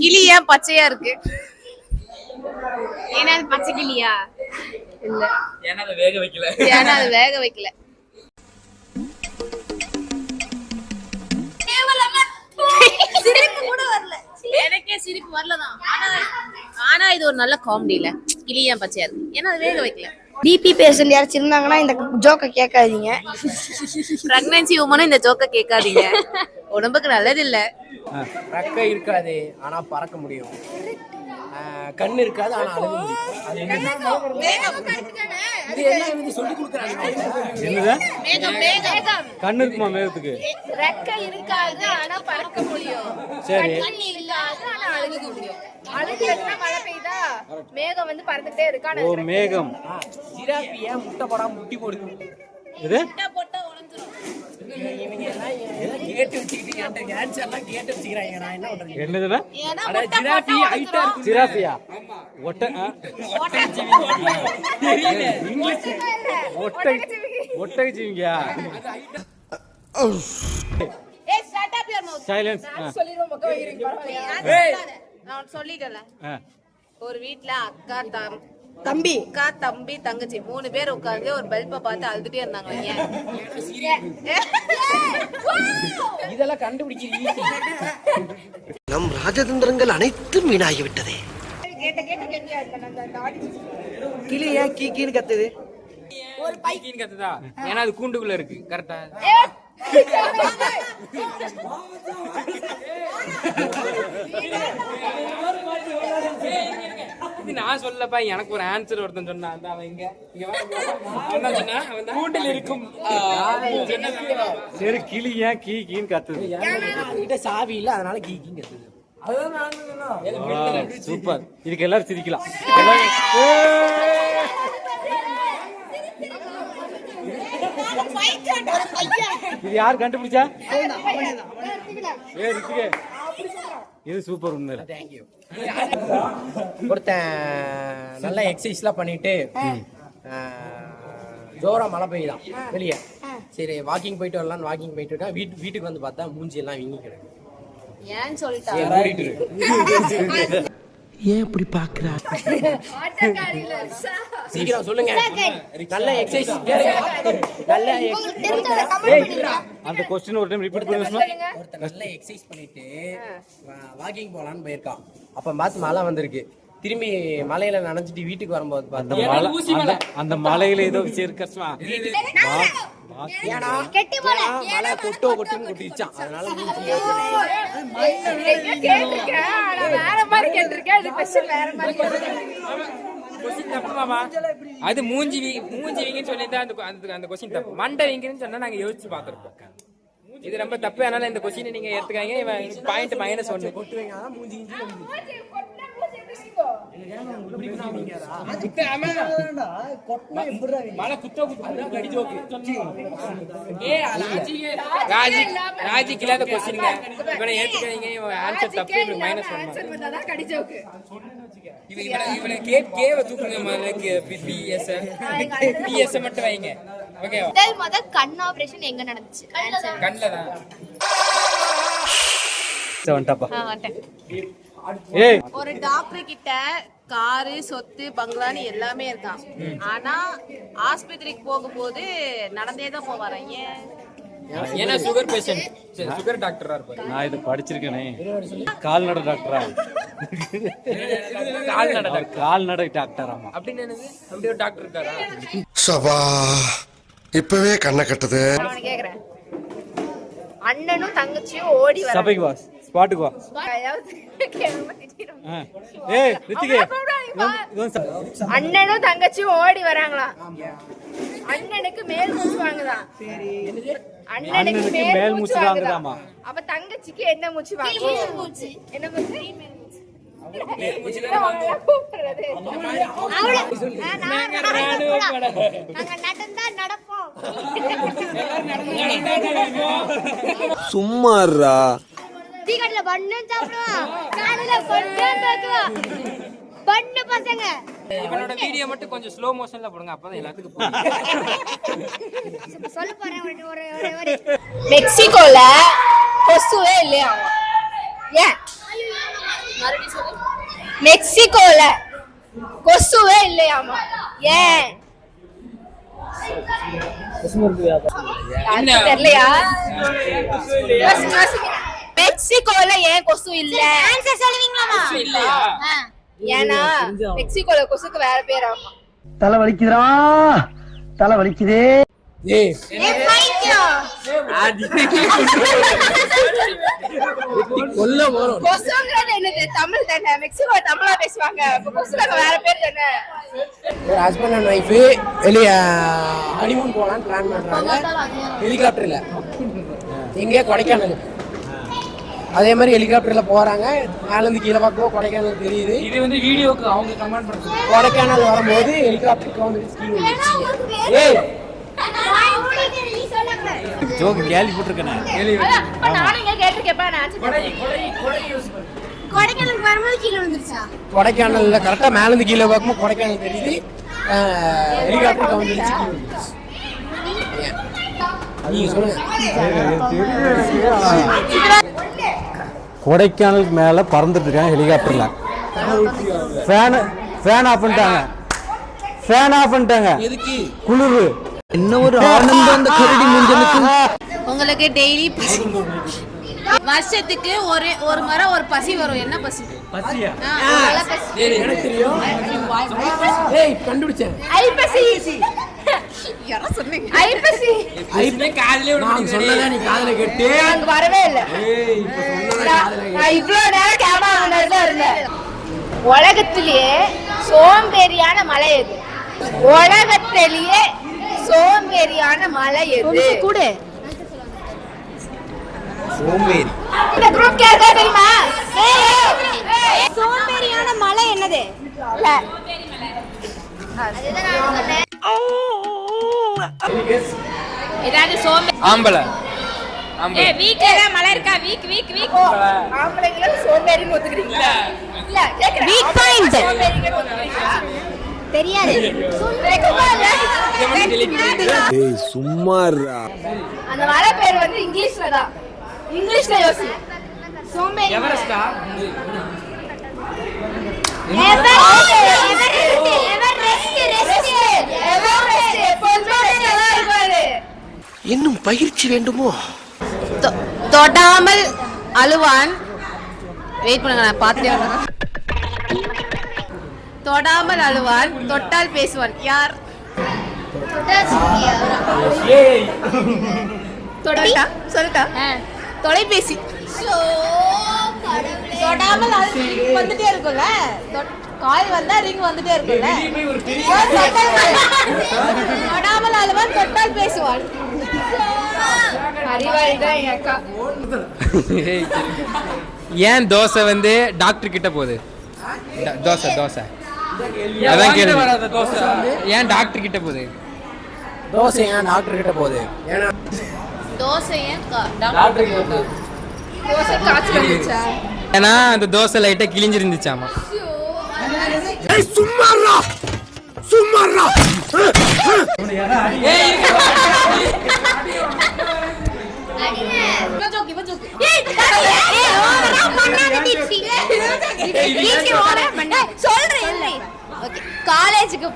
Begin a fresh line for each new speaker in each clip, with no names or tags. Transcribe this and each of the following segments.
கிளி ஏன் பச்சையா இருக்கு.
ஏன்னா அது பச்சை கிளியா?
இல்ல.
ஏன்னா அதை வேக வைக்கல.
ஏன்னா அது வேக வைக்கல.
சிரிப்பு கூட வரல
எனக்கே சிரிப்பு வரலதான். ஆனா ஆனா இது ஒரு நல்ல காமெடி இல்ல கிளி ஏன் பச்சையா இருக்கு. ஏன்னா அது வேக வைக்கல.
பிபி பேஷண்ட் யாராச்சும் இருந்தாங்கன்னா இந்த ஜோக்கை கேட்காதீங்க.
பிரெக்னன்சி உமனும் இந்த ஜோக்க கேட்காதீங்க. உடம்புக்கு நல்லது இல்ல
ரெக்கை இருக்காது ஆனா பறக்க முடியும். ஆ, கண்ணு இருக்காது ஆனா அழுக முடியும். அது என்ன? இது எல்லாம் வந்து சொல்லி கொடுக்குறாங்க?
என்னது?
மேகம் மேகம்.
கண்ணு இருக்குமா மேகத்துக்கு?
ரெக்கை இருக்காது ஆனா பறக்க முடியும்.
சரி.
கண்ணு இருக்காது ஆனா அழுக முடியும். அழுகிறதுனா மழை பெய்தா மேகம் வந்து பறந்துட்டே இருக்கு ஆனா
ஓ மேகம்.
ஜிராஃபி ஏன் முட்டை போடாம முட்டி போடுது
இது
போட்டா உடஞ்சிரும்
இவங்க எல்லாம் எல்லாம் கேட்டு வச்சுக்கிட்டு என்கிட்ட ஆன்சர் எல்லாம் கேட்டு வச்சுக்கிறாங்க நான் என்ன பண்றது
என்னதுன்னா
ஏன்னா
அட ஜிராஃபி ஹைட்டா இருக்கு
ஜிராஃபியா ஒட்ட ஒட்டை
your mouth.
சைலன்ஸ் ஆ.
ஒரு வீட்ல அக்கா
தம்பி.
அக்கா தம்பி தங்கச்சி மூணு பேர் உட்கார்ந்து ஒரு பல்பை பார்த்து அழுதுட்டே இருந்தாங்க
இதெல்லாம் ஈஸி
நம் ராஜதந்திரங்கள் அனைத்தும் வீணாகிவிட்டதே.
கிளி ஏன் கீ கீன்னு கத்துது.
பைக்கின்னு கத்துதா? ஏன்னா அது கூண்டுக்குள்ள இருக்கு. கரெக்டா இது நான் சொல்லப்பா எனக்கு ஒரு ஆன்சர் ஒருத்தன் சொன்னான். அந்த அவன் இங்க. அவன் கூண்டில் இருக்கும்.
சரி கிளி ஏன் கீ கீன்னு கத்துது?
கிட்ட சாவி இல்ல அதனால கீ கீன்னு கத்துது.
சூப்பர். இதுக்கு எல்லாரும் சிரிக்கலாம்! இது யார் கண்டுபிடிச்சா? ஏ ரித்திகே. இது சூப்பர் உண்மையில.
தேங்க்யூ ஒருத்தன் நல்ல எக்ஸசைஸ்லாம் பண்ணிட்டு ஜோரா மழை பெய்யுதான். வெளியே. சரி வாக்கிங் போயிட்டு வரலாம்னு வாக்கிங் போயிட்டு இருக்கா வீட்டு வீட்டுக்கு வந்து பார்த்தா மூஞ்சி எல்லாம் வீங்கி கிடக்கு
ஏன்னு சொல்லிட்டா
ஏன்
இப்படி பாக்குறா
சீக்கிரம் சொல்லுங்க. நல்ல எக்ஸசைஸ் நல்ல
அந்த கொஸ்டின் ஒரு டைம் ரிப்பீட் பண்ணுங்க
நல்ல எக்ஸசைஸ் பண்ணிட்டு வாக்கிங் போலான்னு போயிருக்கான். அப்ப பார்த்து மழை வந்திருக்கு. திரும்பி மலையில நனைஞ்சிட்டு வீட்டுக்கு வரும்போது
அந்த
பார்த்தா
மலை. அந்த- அந்த மலையில ஏதோ சரி கஷ்டமா
ஏன்னா மழை கொட்டோ கொட்டுன்னு கொட்டிச்சான். அதனால மூஞ்சி
கேட்டிருக்கேன் ஆனா வேற மாதிரி கேட்டிருக்கேன் இது கொஸ்டின் வேற மாதிரி கேட்டிருக்கேன்
கொஸ்டின் தப்பு மாமா அது மூஞ்சி வீ- மூஞ்சி வீங்கன்னு சொல்லியிருந்தா அந்த அந்த கொஸ்டின் தப்பு. மண்டை வீங்கன்னு சொன்னா நாங்க யோசிச்சு பார்த்திருப்போம். இது ரொம்ப தப்பு. அதனால இந்த கொஸ்டினை நீங்க எடுத்துக்காங்க இவன் பாயிண்ட் மைனஸ் ஒன்னு ராஜிக்கு. இல்லாத கொஸ்டினுங்க இவனை ஏத்துக்காதீங்க. இவன் ஆன்சர் தப்பு. இவனுக்கு மைனஸ் ஒன் இவன் இவனை இவனை கே கேவ தூக்குங்க முதல்ல. பிஎஸ் பிஎஸ் மட்டும் வைங்க. ஓகேவா
முதல் முத கண் ஆபரேஷன் எங்க நடந்துச்சு?
கண்ணில் தான்
வந்துட்டாப்பா
ஆ, வந்துட்டேன்.
ஏய்
ஒரு டாக்டர் கிட்ட காரு சொத்து பங்களான்னு எல்லாமே இருக்கான் ஆனா ஆஸ்பத்திரிக்கு போகும்போது நடந்தே தான் போவாராம் ஏன்?
ஏன்னா சுகர் பேஷண்ட் சுகர் டாக்டரா இருப்பாரு.
நான் இது படிச்சிருக்கேனே. கால்நடை டாக்டரா
கால்நடை டாக்டர்
கால்நடை டாக்டர் ஆமா.
அப்படின்னு என்னது? அப்படி ஒரு டாக்டர் இருக்காரா?
சபா இப்பவே கண்ணை கட்டுது.
அண்ணனும் தங்கச்சியும் ஓடி வர
சபைக்கு வா ஸ்பாட்டுக்கு வா. ஆ. ஏய் ரித்திகே. இவன் இவன் ச-
அண்ணனும் தங்கச்சியும் ஓடி வராங்களாம் அண்ணனுக்கு மேல் மூச்சு வாங்குதான் அண்ணனுக்கு
அண்ணனுக்கு
மேல் மூச்சு வாங்குதாம்? அப்ப தங்கச்சிக்கு என்ன மூச்சு வாங்கும்?
மூச்சு.
என்ன மூச்சு? கூப்பிடுறது?
நாங்க நடந்தா நடப்போம்.
சும்மாறா
டீ கடையில பண்ணு சாப்பிடுவோம் காலையில பண்ணு பசங்க.
இவனோட வீடியோ மட்டும் கொஞ்சம் ஸ்லோ மோஷன்ல போடுங்க அப்பதான் எல்லாத்துக்கும் புரியும்.
சொல்ல போறேன் ஒரு ஒரு ஒரு ஒரு
மெக்சிகோல கொசுவே இல்லையா ஏன்?
மெக்சிகோல கொசுவே இல்லையாமா ஏன்? தெரியலையா. மெக்சிகோல ஏன் கொசு இல்ல? ஆன்சர் சொல்லுவீங்களா
இல்லையா
ஏன்னா மெக்சிகோல கொசுக்கு வேற பேர் ஆமா.
தலை வலிக்குதுடா தலை வலிக்குதே
ஏய் கொல்ல போறோம்.
கொசுங்கிறது என்னது? தமிழ் தானே? மெக்சிகோ தமிழா பேசுவாங்க. வேற பேர் தானே?
ஒரு ஹஸ்பண்ட் அண்ட் ஒய்ஃபு வெளியே ஹனிமூன் போகலான்னு பிளான் பண்றாங்க. ஹெலிகாப்டர்ல எங்கே கொடைக்கானல். அதே மாதிரி ஹெலிகாப்டர்ல போறாங்க. மேல இருந்து கீழே பார்க்கவும் கொடைக்கானல் தெரியுது.
இது வந்து வீடியோக்கு அவங்க கமெண்ட் பண்ணுறது
கொடைக்கானல் வரும்போது ஹெலிகாப்டருக்கு வந்து ஸ்கீ வந்துருச்சு ஏய்!
ஜோக்கு
கீழே வந்துருச்சா
கொடைக்கானல்ல கரெக்டா மேல இருந்து கீழே பார்க்கும்போது கொடைக்கானல் தெரியுது. ஹெலிகாப்டருக்கு வந்துருச்சு கீழே வந்துருச்சு. ஏன்?
கொடைக்கானலுக்கு மேல பறந்துட்டு இருக்காங்க ஹெலிகாப்டர்ல. ஃபேன் ஃபேன் ஆஃப் பண்ணிட்டாங்க. ஃபேன் ஆஃப் பண்ணிட்டாங்க.
எதுக்கு?
குளிர்
என்ன ஒரு ஆனந்தம் அந்த கரடி முஞ்சனுக்கு
உங்களுக்கு டெய்லி பசி. வருஷத்துக்கு ஒரு ஒரு முறை ஒரு பசி வரும். என்ன பசி?
பசியா?
எனக்கு தெரியும்.
ஐப்பசி
யாரோ சொன்னீங்க.
ஐப்பசி.
ஐஸ்மே காதுலயே விட
நான்
மாட்டேங்குது.
சொன்னதா நீ காதுல கேட்டு.
அங்க வரவே இல்ல.
ஏய் இப்ப சொன்னதா
நான்
காதுல கேட்டு.
நான் இவ்வளவு நேரம் கேமரா முன்னாடி தான் இருந்தேன் உலகத்திலேயே சோம்பேறியான மலை எது? உலகத்திலேயே சோம்பேறியான மலை எது?
கூட.
சோம்பேறி.
இந்த குரூப் கேட்க தெரியுமா? சோம்பேறியான மலை என்னது?
ஏதாவது சோம்பே
ஆம்பளை. ஆம்பளை.
வீக்ல ஏதாவது மழை இருக்கா? Week week week.
ஆம்பளைங்களை சோம்பேறின்னு ஒத்துக்கிறீங்களா? இல்ல. கேக்குறேன். வீக் பாயிண்ட் சோம்பேறின்னு ஒத்துக்கிறீங்களா? தெரியாது.
சும்மாறா
அந்த மலை பேர் வந்து இங்கிலீஷ்ல தான். இங்கிலீஷ்ல யோசி. சோம்பேறி
எவரெஸ்டா?
இன்னும் பயிற்சி வேண்டுமோ?
தொ- தொடாமல் அழுவான். வெயிட் பண்ணுங்க நான் பார்த்துட்டே வரேன். தொடாமல் அழுவான் தொட்டால் பேசுவான். யார்? தொடட்டா? சொல்லட்டா? தொலைபேசி. தொடாமல் அழு ring வந்துட்டே இருக்கும்ல? தொட்- கால் வந்தா ரிங் வந்துட்டே இருக்கும்ல? தொடாமல் அழுவான் தொட்டால் பேசுவான்
அறிவாளி தான் எங்க அக்கா
ஏன் தோசை வந்து டாக்டர் கிட்ட போகுது? தோசை தோசை. அதான் கேள்வி. ஏன் டாக்டர் கிட்ட போகுது?
தோசை ஏன் டாக்டர் கிட்ட போகுது? ஏன்னா
தோசை ஏன்
டாக்டர் கிட்ட போ.
தோசை காய்ச்சல் வந்துச்சா?
ஏன்னா அந்த தோசை லைட்டா கிழிஞ்சிருந்துச்சாமா?
சும்மாறா சும்மாறா
இவன் joke, இவன் joke.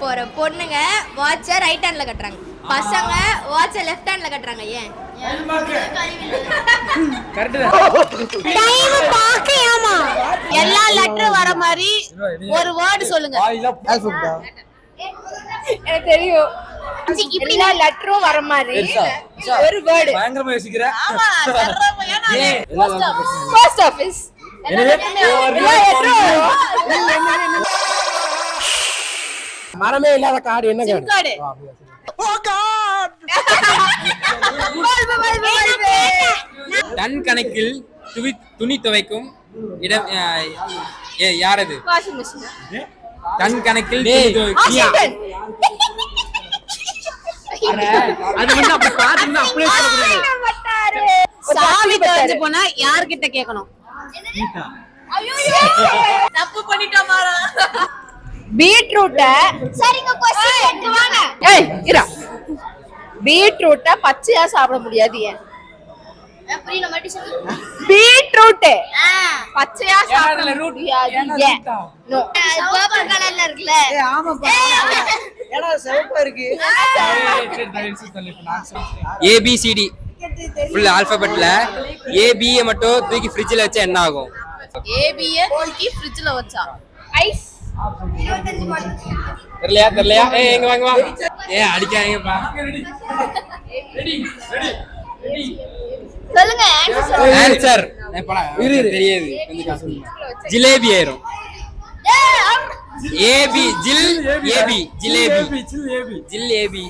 போற பொண்ணுங்க வாட்ச ரைட் ஹேண்ட்ல கட்டுறாங்க. பசங்க வாட்ச லெஃப்ட் ஹேண்ட்ல கட்டுறாங்க ஏன்?
எல்லா லெட்டரும் வர மாதிரி ஒரு வேர்டு சொல்லுங்க.
எனக்கு தெரியும். எல்லா லெட்டரும் வர மாதிரி ஒரு வேர்டு
பயங்கரமா யோசிக்கிற.
ஆமா தர்றப்ப ஏன்னா அது post office.
போஸ்ட் ஆபீஸ்
மரமே இல்லாத காடு என்ன காடு.
டன் கணக்கில் துவி துணி துவைக்கும் இடம் அஹ், ஏ- யார் அது
வாஷிங் மிஷின்.
டன் கணக்கில்
அது வந்து அப்படி பாத்துருந்தா அப்படியே.
சாவி தொலைஞ்சு போனா யார்கிட்ட கேட்கணும் தப்பு பண்ணிட்டோமாரா
பீட்ரூட்ட சரிங்க கொஸ்டின் வாங்க. ஏய் இரா. பீட்ரூட்ட பச்சையா சாப்பிட முடியாது ஏன்? பீட்ரூட் பச்சையா சாப்பிட
root.
முடியாது
ஏன்னா
ஏன்?
root ஆ?
No.
பர்பிள் கலர்ல இருக்குல்ல.
ஏபிசிடி ஃபுல் ஆல்பபெட்ல ஏபிஏ மட்டும் தூக்கி ஃப்ரிட்ஜில் வச்சா என்ன ஆகும்?
தூக்கி ஃப்ரிட்ஜ்ல வச்சா.
ஐஸ்
தெரியலையா? தெரியலையா? ஏ எங்க வாங்க வா ஏ அடிக்காதீங்கப்பா.
சொல்லுங்க.
ஆன்சர்
இரு, இரு.
தெரியாது. ஜிலேபி ஆயிரும். ஏபி ஜில் ஏபி ஜிலேபி. ஜில் ஏபி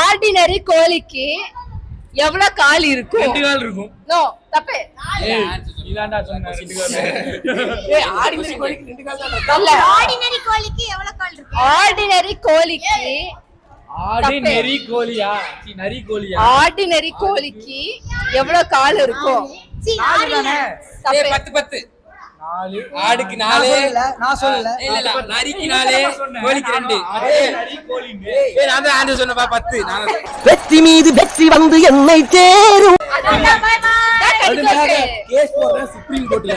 ஆர்டினரி கோழிக்கு எவ்வளவு கால் இருக்கும்?
ரெண்டு கால் இருக்கும்.
நோ தப்பு.
இதாண்டா சொன்ன
ஆர்டினரி கோழிக்கு
எவ்வளவு கால் இருக்கு?
ஆர்டினரி கோழிக்கு
ஆடி நெறி கோழியா? சி, நரி கோழியா?
ஆர்டினரி கோழிக்கு எவ்வளவு கால் இருக்கும்
பத்து பத்து. நாலு. ஆடுக்கு நாலு.
நான் சொல்லல.
இல்ல இல்ல நரிக்கு நாலு கோழிக்கு ரெண்டு. நான் தான் சொன்னப்பா பத்து.
வெற்றி மீது வெற்றி வந்து என்னை தேரும்.
வச்சு.
கேஸ் போடுறேன் சுப்ரீம் கோர்ட்ல